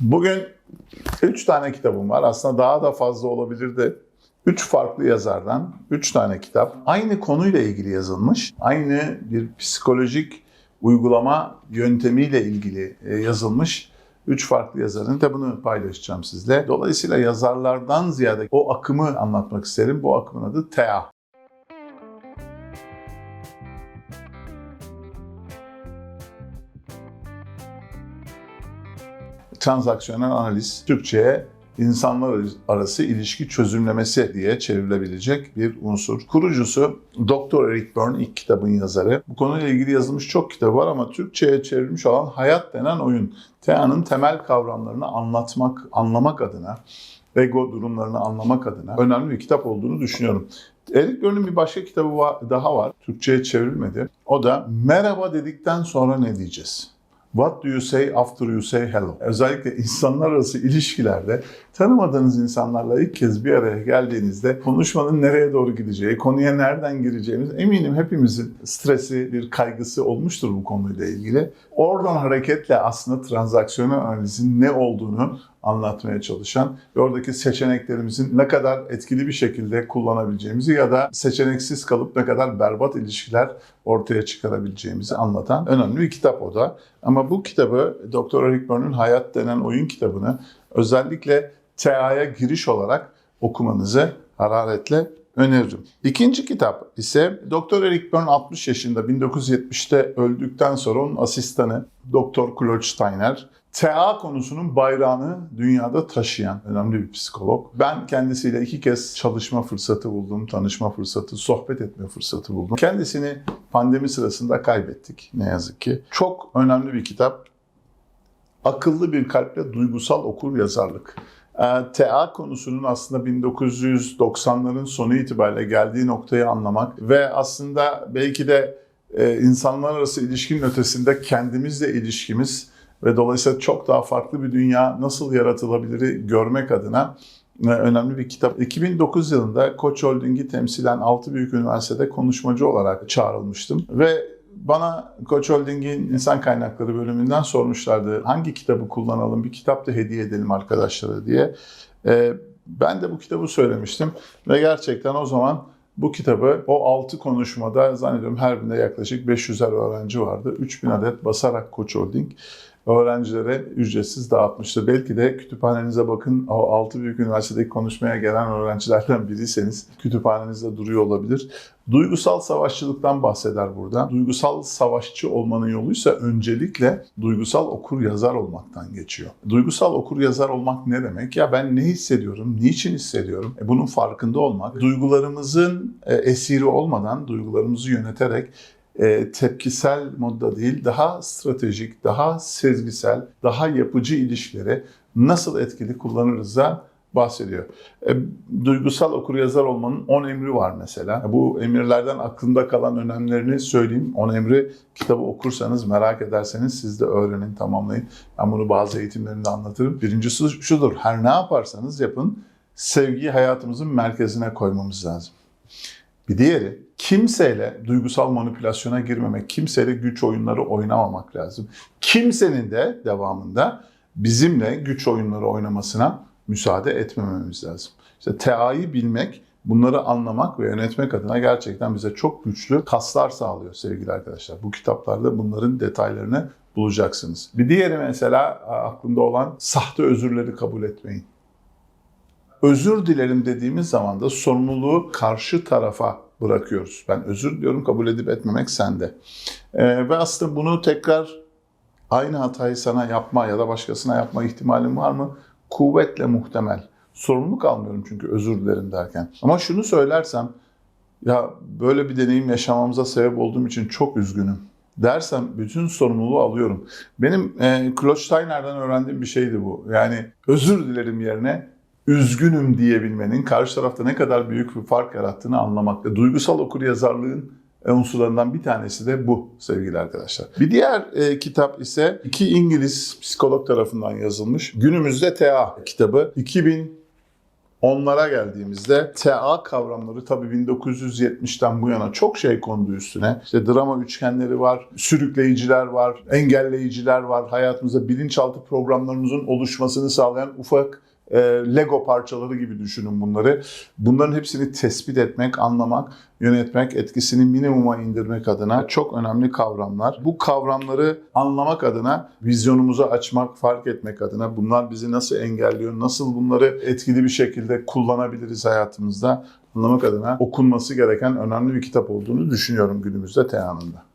Bugün 3 tane kitabım var. Aslında daha da fazla olabilirdi. 3 farklı yazardan 3 tane kitap. Aynı konuyla ilgili yazılmış. Aynı bir psikolojik uygulama yöntemiyle ilgili e, yazılmış. Üç farklı yazarın kitabını paylaşacağım sizle. Dolayısıyla yazarlardan ziyade o akımı anlatmak isterim. Bu akımın adı TEA. Transaksiyonel analiz, Türkçe'ye insanlar arası ilişki çözümlemesi diye çevrilebilecek bir unsur. Kurucusu Dr. Eric Berne ilk kitabın yazarı. Bu konuyla ilgili yazılmış çok kitabı var ama Türkçe'ye çevrilmiş olan Hayat denen oyun. TEA'nın temel kavramlarını anlatmak, anlamak adına, ego durumlarını anlamak adına önemli bir kitap olduğunu düşünüyorum. Eric Berne'in bir başka kitabı daha var. Türkçe'ye çevrilmedi. O da Merhaba dedikten sonra ne diyeceğiz? What do you say after you say hello? Özellikle insanlar arası ilişkilerde tanımadığınız insanlarla ilk kez bir araya geldiğinizde konuşmanın nereye doğru gideceği, konuya nereden gireceğimiz eminim hepimizin stresi, bir kaygısı olmuştur bu konuyla ilgili. Oradan hareketle aslında transaksiyonel analizin ne olduğunu anlatmaya çalışan ve oradaki seçeneklerimizin ne kadar etkili bir şekilde kullanabileceğimizi ya da seçeneksiz kalıp ne kadar berbat ilişkiler ortaya çıkarabileceğimizi anlatan önemli bir kitap o da. Ama bu kitabı Dr. Eric Berne'in Hayat denen oyun kitabını özellikle TEA'ya giriş olarak okumanızı hararetle öneririm. İkinci kitap ise Dr. Eric Berne 60 yaşında 1970'te öldükten sonra onun asistanı Dr. Claude Steiner TA konusunun bayrağını dünyada taşıyan önemli bir psikolog. Ben kendisiyle iki kez çalışma fırsatı buldum, tanışma fırsatı, sohbet etme fırsatı buldum. Kendisini pandemi sırasında kaybettik ne yazık ki. Çok önemli bir kitap. Akıllı bir kalple duygusal okur yazarlık. Ee, TA konusunun aslında 1990'ların sonu itibariyle geldiği noktayı anlamak ve aslında belki de e, insanlar arası ilişkinin ötesinde kendimizle ilişkimiz ve dolayısıyla çok daha farklı bir dünya nasıl yaratılabilir görmek adına e, önemli bir kitap. 2009 yılında Koç Holding'i temsilen 6 büyük üniversitede konuşmacı olarak çağrılmıştım ve bana Koç Holding'in insan kaynakları bölümünden sormuşlardı hangi kitabı kullanalım, bir kitap da hediye edelim arkadaşlara diye. E, ben de bu kitabı söylemiştim ve gerçekten o zaman bu kitabı o 6 konuşmada zannediyorum her birinde yaklaşık 500'er öğrenci vardı. 3000 adet basarak Koç Holding öğrencilere ücretsiz dağıtmıştı. Belki de kütüphanenize bakın o 6 büyük üniversitedeki konuşmaya gelen öğrencilerden biriyseniz kütüphanenizde duruyor olabilir. Duygusal savaşçılıktan bahseder burada. Duygusal savaşçı olmanın yoluysa öncelikle duygusal okur yazar olmaktan geçiyor. Duygusal okur yazar olmak ne demek? Ya ben ne hissediyorum, niçin hissediyorum? E bunun farkında olmak, duygularımızın e, esiri olmadan, duygularımızı yöneterek e, tepkisel modda değil, daha stratejik, daha sezgisel, daha yapıcı ilişkileri nasıl etkili kullanırız da bahsediyor. E, duygusal okuryazar olmanın 10 emri var mesela. Bu emirlerden aklımda kalan önemlerini söyleyeyim. 10 emri kitabı okursanız, merak ederseniz siz de öğrenin, tamamlayın. Ben bunu bazı eğitimlerimde anlatırım. Birincisi şudur, her ne yaparsanız yapın, sevgiyi hayatımızın merkezine koymamız lazım. Bir diğeri kimseyle duygusal manipülasyona girmemek, kimseyle güç oyunları oynamamak lazım. Kimsenin de devamında bizimle güç oyunları oynamasına müsaade etmememiz lazım. İşte TA'yı bilmek, bunları anlamak ve yönetmek adına gerçekten bize çok güçlü kaslar sağlıyor sevgili arkadaşlar. Bu kitaplarda bunların detaylarını bulacaksınız. Bir diğeri mesela aklımda olan sahte özürleri kabul etmeyin. Özür dilerim dediğimiz zaman da sorumluluğu karşı tarafa bırakıyoruz. Ben özür diliyorum kabul edip etmemek sende. Ee, ve aslında bunu tekrar aynı hatayı sana yapma ya da başkasına yapma ihtimalin var mı? Kuvvetle muhtemel. Sorumluluk almıyorum çünkü özür dilerim derken. Ama şunu söylersem ya böyle bir deneyim yaşamamıza sebep olduğum için çok üzgünüm dersem bütün sorumluluğu alıyorum. Benim e, Claude Steiner'den öğrendiğim bir şeydi bu. Yani özür dilerim yerine üzgünüm diyebilmenin karşı tarafta ne kadar büyük bir fark yarattığını anlamakta. Duygusal okur yazarlığın unsurlarından bir tanesi de bu sevgili arkadaşlar. Bir diğer e, kitap ise iki İngiliz psikolog tarafından yazılmış. Günümüzde TA kitabı 2000 Onlara geldiğimizde TA kavramları tabii 1970'ten bu yana çok şey kondu üstüne. İşte drama üçgenleri var, sürükleyiciler var, engelleyiciler var. Hayatımızda bilinçaltı programlarımızın oluşmasını sağlayan ufak e, Lego parçaları gibi düşünün bunları. Bunların hepsini tespit etmek, anlamak, yönetmek, etkisini minimuma indirmek adına çok önemli kavramlar. Bu kavramları anlamak adına vizyonumuzu açmak, fark etmek adına bunlar bizi nasıl engelliyor, nasıl bunları etkili bir şekilde kullanabiliriz hayatımızda anlamak adına okunması gereken önemli bir kitap olduğunu düşünüyorum günümüzde Tea'nın da.